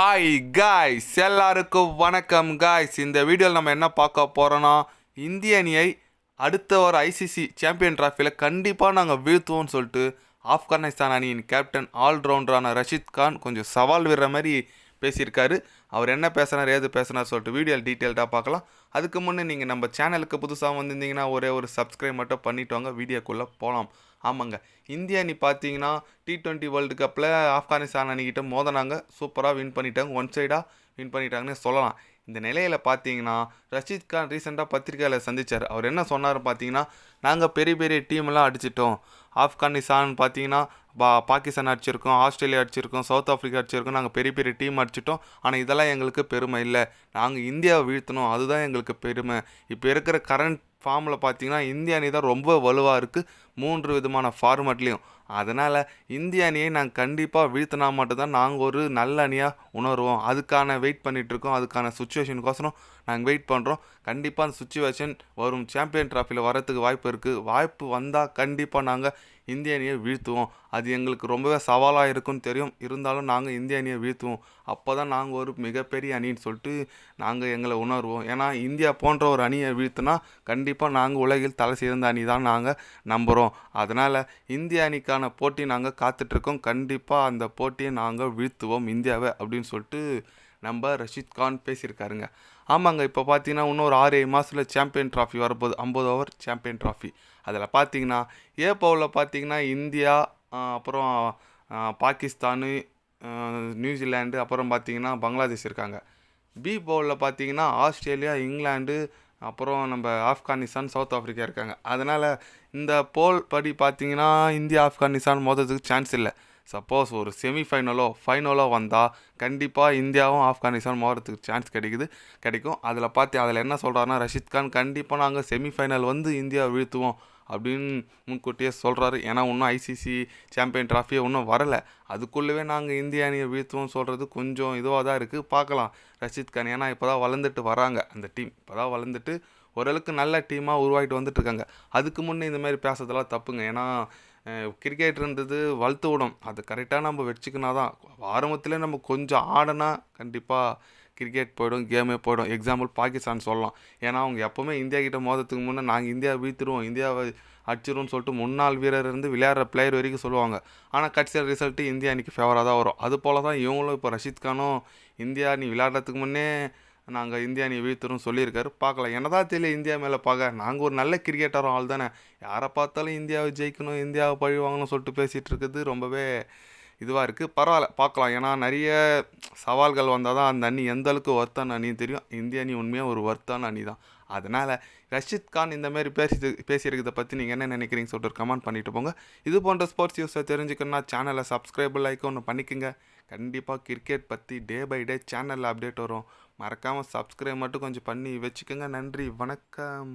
Hi guys எல்லாருக்கும் வணக்கம் guys இந்த வீடியோவில் நம்ம என்ன பார்க்க போகிறோன்னா இந்திய அணியை அடுத்த ஒரு ஐசிசி சாம்பியன் டிராஃபியில் கண்டிப்பாக நாங்கள் வீழ்த்துவோம்னு சொல்லிட்டு ஆப்கானிஸ்தான் அணியின் கேப்டன் ஆல்ரவுண்டரான ரஷித் கான் கொஞ்சம் சவால் விடுற மாதிரி பேசியிருக்காரு. அவர் என்ன பேசுனார் ஏது பேசுனார் சொல்லிட்டு வீடியோ டீட்டெயில்டாக பார்க்கலாம். அதுக்கு முன்னே நீங்கள் நம்ம சேனலுக்கு புதுசாக வந்திருந்தீங்கன்னா ஒரே ஒரு சப்ஸ்கிரைப் மட்டும் பண்ணிட்டு வாங்க. வீடியோக்குள்ளே போகலாம் ஆமாங்க. இந்தியா அணி பார்த்தீங்கன்னா டி ட்வெண்ட்டி வேர்ல்டு கப்பில் ஆப்கானிஸ்தான் அணிக்கிட்ட மோதினாங்க. சூப்பராக வின் பண்ணிட்டாங்க. ஒன் சைடாக வின் பண்ணிட்டாங்கன்னு சொல்லலாம். இந்த நிலையில் பார்த்தீங்கன்னா ரஷீத் கான் ரீசெண்டாக பத்திரிக்கையில் சந்தித்தார் அவர் என்ன சொன்னார் பார்த்தீங்கன்னா நாங்கள் பெரிய பெரிய டீமெல்லாம் அடிச்சிட்டோம். ஆப்கானிஸ்தான் பார்த்தீங்கன்னா பா பாகிஸ்தான் அடிச்சிருக்கோம் ஆஸ்திரேலியா அடிச்சிருக்கோம் சவுத் ஆஃப்ரிக்கா அடிச்சிருக்கோம். நாங்கள் பெரிய பெரிய டீம் அடிச்சிட்டோம். ஆனால் இதெல்லாம் எங்களுக்கு பெருமை இல்லை. நாங்கள் இந்தியாவை வீழ்த்தணும். அதுதான் எங்களுக்கு பெருமை. இப்போ இருக்கிற கரண்ட் ஃபார்மில் பார்த்தீங்கன்னா இந்திய அணி தான் ரொம்ப வலுவாக இருக்குது மூன்று விதமான ஃபார்மேட்லேயும் அதனால் இந்திய அணியை நாங்கள் கண்டிப்பாக வீழ்த்தினா மட்டும்தான் நாங்கள் ஒரு நல்ல அணியாக உணர்வோம். அதுக்கான வெயிட் பண்ணிகிட்ருக்கோம் அதுக்கான சுச்சுவேஷனுக்கோசரம் நாங்கள் வெயிட் பண்ணுறோம் கண்டிப்பாக அந்த சுச்சுவேஷன் வரும். சாம்பியன் ட்ராஃபியில் வரத்துக்கு வாய்ப்பு இருக்குது வாய்ப்பு வந்தால் கண்டிப்பாக நாங்கள் இந்திய அணியை வீழ்த்துவோம். அது எங்களுக்கு ரொம்பவே சவாலாக இருக்கும்னு தெரியும். இருந்தாலும் நாங்கள் இந்திய அணியை வீழ்த்துவோம். அப்போ தான் நாங்கள் ஒரு மிகப்பெரிய அணின்னு சொல்லிட்டு நாங்கள் எங்களை உணர்வோம். ஏன்னா இந்தியா போன்ற ஒரு அணியை வீழ்த்தினா கண்டிப்பாக நாங்கள் உலகில் தலை சிறந்த அணி தான் நாங்கள் நம்புகிறோம் அதனால் இந்திய அணிக்கான போட்டி நாங்கள் காத்துட்ருக்கோம். கண்டிப்பாக அந்த போட்டியை நாங்கள் வீழ்த்துவோம் இந்தியாவை அப்படின்னு சொல்லிட்டு நம்ம ரஷீத் கான் பேசியிருக்காருங்க. ஆமாங்க இப்போ பார்த்தீங்கன்னா இன்னொரு ஆறு ஏழு மாதத்தில் சாம்பியன் ட்ராஃபி வரப்போகுது. ஐம்பது ஓவர் சாம்பியன் ட்ராஃபி அதில் பார்த்தீங்கன்னா ஏ பவுலில் பார்த்தீங்கன்னா இந்தியா அப்புறம் பாகிஸ்தானு நியூசிலாண்டு அப்புறம் பார்த்தீங்கன்னா பங்களாதேஷ் இருக்காங்க. பி பவுலில் பார்த்தீங்கன்னா ஆஸ்திரேலியா இங்கிலாந்து அப்புறம் நம்ம ஆப்கானிஸ்தான் சவுத் ஆஃப்ரிக்கா இருக்காங்க. அதனால் இந்த போல் படி பார்த்தீங்கன்னா இந்தியா ஆப்கானிஸ்தான் மோதுறதுக்கு சான்ஸ் இல்லை. சப்போஸ் ஒரு செமிஃபைனலோ ஃபைனலோ வந்தால் கண்டிப்பாக இந்தியாவும் ஆப்கானிஸ்தான் மோதுறதுக்கு சான்ஸ் கிடைக்குது. கிடைக்கும். அதில் பார்த்து அதில் என்ன சொல்கிறாருன்னா ரஷித் கான் கண்டிப்பாக நாங்கள் செமிஃபைனல் வந்து இந்தியா வீழ்த்துவோம் அப்படின்னு முன்கூட்டியே சொல்கிறாரு ஏன்னா இன்னும் ஐசிசி சாம்பியன் ட்ராஃபியே இன்னும் வரலை. அதுக்குள்ளவே நாங்கள் இந்திய அணியை வீழ்த்துவோம் சொல்கிறது கொஞ்சம் இதுவாக தான் இருக்குது பார்க்கலாம். ரஷித் கான் ஏன்னா இப்போ தான் வளர்ந்துட்டு வராங்க. அந்த டீம் இப்போ தான் வளர்ந்துட்டு ஓரளவுக்கு நல்ல டீமாக உருவாகிட்டு வந்துட்டு இருக்காங்க அதுக்கு முன்னே இந்தமாரி பேசுறதெல்லாம் தப்புங்க. ஏன்னா கிரிக்கெட்ன்றது வளர்த்து விடும் அது கரெக்டாக நம்ம வச்சுக்கினா தான். ஆரம்பத்திலே நம்ம கொஞ்சம் ஆடினா கண்டிப்பாக கிரிக்கெட் போயிடும் கேமே போயிடும். எக்ஸாம்பிள் பாகிஸ்தான் சொல்லலாம். ஏன்னா அவங்க எப்போவுமே இந்தியா கிட்ட மோதத்துக்கு முன்னே நாங்கள் இந்தியா வீழ்த்திடுவோம் இந்தியாவை அடிச்சிருவோம்னு சொல்லிட்டு முன்னாள் வீரர் இருந்து விளையாடுற பிளேயர் வரைக்கும் சொல்லுவாங்க. ஆனால் கடைசியில் ரிசல்ட்டு இந்தியா அணிக்கு ஃபேவராக தான் வரும். அது போல தான் இவங்களும் இப்போ ரஷித் கானும் இந்தியா நீ விளையாடுறதுக்கு முன்னே நாங்கள் இந்தியா நீ வீழ்த்தரும் சொல்லியிருக்காரு. பார்க்கலாம் என்னதான் தெரியல இந்தியா மேலே பார்க்க. நாங்கள் ஒரு நல்ல கிரிக்கெட்டரும் ஆள் தானே. யாரை பார்த்தாலும் இந்தியாவை ஜெயிக்கணும் இந்தியாவை பழி வாங்கணும் சொல்லிட்டு பேசிகிட்டு இருக்குது. ரொம்பவே இதுவாக இருக்குது பரவாயில்ல பார்க்கலாம். ஏன்னா நிறைய சவால்கள் வந்தால் தான் அந்த அணி எந்த அளவுக்கு ஒர்த்தான அணின்னு தெரியும். இந்திய அணி உண்மையாக ஒரு ஒர்த்தான அணி தான். அதனால் ரஷித் கான் இந்தமாரி பேசி பேசியிருக்கிறத பற்றி நீங்கள் என்ன நினைக்கிறீங்க சொல்லிட்டு கமெண்ட் பண்ணிட்டு போங்க. இது போன்ற ஸ்போர்ட்ஸ் நியூஸை தெரிஞ்சுக்கணும்னா சேனலை சப்ஸ்கிரைப் லைக் ஒன்று பண்ணிக்கோங்க. கண்டிப்பாக கிரிக்கெட் பற்றி டே பை டே சேனலில் அப்டேட் வரும். மறக்காமல் சப்ஸ்கிரைப் மட்டும் கொஞ்சம் பண்ணி வச்சுக்கோங்க. நன்றி வணக்கம்.